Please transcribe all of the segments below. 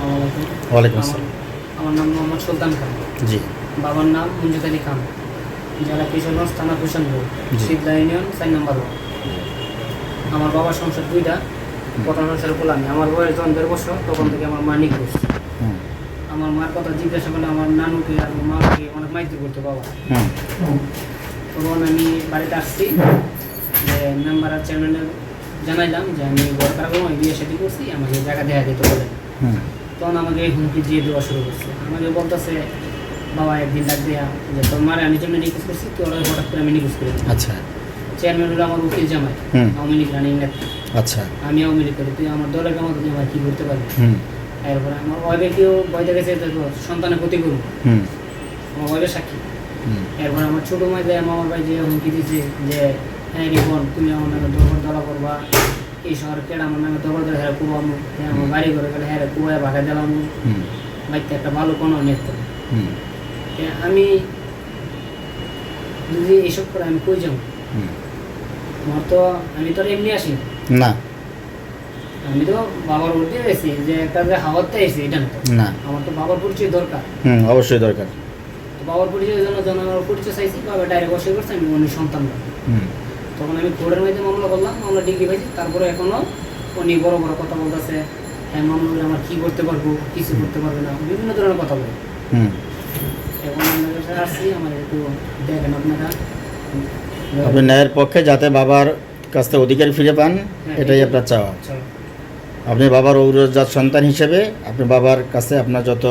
আসসালামু আলাইকুম। ওয়ালাইকুম আমার আসসালাম। আমার নাম মোহাম্মদ সুলতান খান। জি। বাবার নাম মুঞ্জুদ আলী খান। জেলা কিশোরগঞ্জ থানা কুশনপুর। সিদ্ধা ইউনিয়ন চার নম্বর ওয়ার্ড। আমার বাবার সংসার দুইটা প্রথম সংসার বললাম আমার বয়স যখন দেড় বছর তখন থেকে আমার মা নিখোঁজ। আমার মার কথা জিজ্ঞাসা করলে আমার নানুকে আর মাকে অনেক মাইতি করতো বাবা। তখন আমি বাড়িতে আসছি যে মেম্বার আর চেয়ারম্যানের জানাইলাম যে আমি বড় কারণ বিয়ে শাদি করছি আমাকে জায়গা দেখা দিতে বলে। তখন আমাকে হুমকি দিয়ে দেওয়া শুরু করছে। আমাকে বলতেছে বাবা একদিন ডাক দেয়া যে তোর মারে আমি জন্য নিখোঁজ করছি তোর হঠাৎ করে আমি নিখোঁজ করি আচ্ছা। চেয়ারম্যান হলো আমার উকিল জামাই। আওয়ামী লীগ রানিং নেতা আচ্ছা। আমি আওয়ামী লীগ করি তুই আমার দলের কামত তুই আমার কী করতে পারবি এরপরে আমার ওয়াইফেকেও বয়তে গেছে দেখো সন্তানের ক্ষতি করব। আমার ওয়াইফের সাক্ষী। এরপর আমার ছোটো মাই দেয় মামার ভাই যে হুমকি দিছে যে হ্যাঁ রিপন তুমি আমার নামে দলা করবা এই শহর কেডা আমার নামে দলা হ্যাঁ কুবামু হ্যাঁ আমার বাড়ি করে গেলে হ্যাঁ কুয়ায় ভাগা দিলাম হুম। একটা ভালো কোনো নেতা আমি যদি এইসব করে আমি কই যাব? আমার তো আমি তো এমনি আসি না। আমি তো বাবার উঠতে এসেছি যে একটা যে হাওয়াতে এসেছি এটা না আমার তো বাবার পরিচয় দরকার। হুম অবশ্যই দরকার। তো বাবার পরিচয়ের জন্য যখন পরিচয় চাইছি বাবা ডাইরেক্ট বসে করছে আমি উনি সন্তান। হুম। তখন আমি কোর্টের মধ্যে মামলা করলাম মামলা ডিগ্রি পাইছি তারপরে এখনও উনি বড় বড় কথা বলতেছে হ্যাঁ মামলা আমার কি করতে পারব কিছু করতে পারবে না বিভিন্ন ধরনের কথা বলে। এখন কাছে আসছি আমার একটু দেখেন আপনারা। আপনি ন্যায়ের পক্ষে যাতে বাবার কাছ থেকে অধিকার ফিরে পান এটাই আপনার চাওয়া। চলো। আপনি বাবার ঔরজাত সন্তান হিসেবে আপনি বাবার কাছে আপনার যত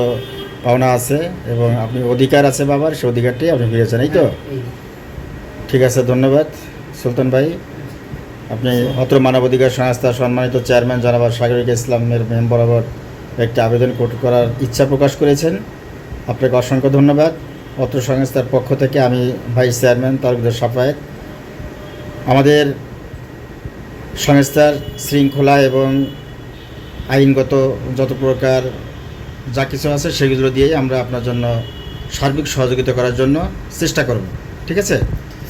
পাওনা আছে এবং আপনি অধিকার আছে বাবার সেই অধিকারটি আপনি ফিরেছেন এই তো? হ্যাঁ, ঠিক আছে ধন্যবাদ। সুলতান ভাই, আপনি অত্র মানবাধিকার সংস্থার সম্মানিত চেয়ারম্যান জনাবার সাগরিক ইসলামের মেম বরাবর একটি আবেদন করার ইচ্ছা প্রকাশ করেছেন। আপনাকে অসংখ্য ধন্যবাদ। অত্র সংস্থার পক্ষ থেকে আমি ভাইস চেয়ারম্যান তালুকদার সাফায়েত আমাদের সংস্থার শৃঙ্খলা এবং আইনগত যত প্রকার যা কিছু আছে সেগুলো দিয়েই আমরা আপনার জন্য সার্বিক সহযোগিতা করার জন্য চেষ্টা করব। ঠিক আছে?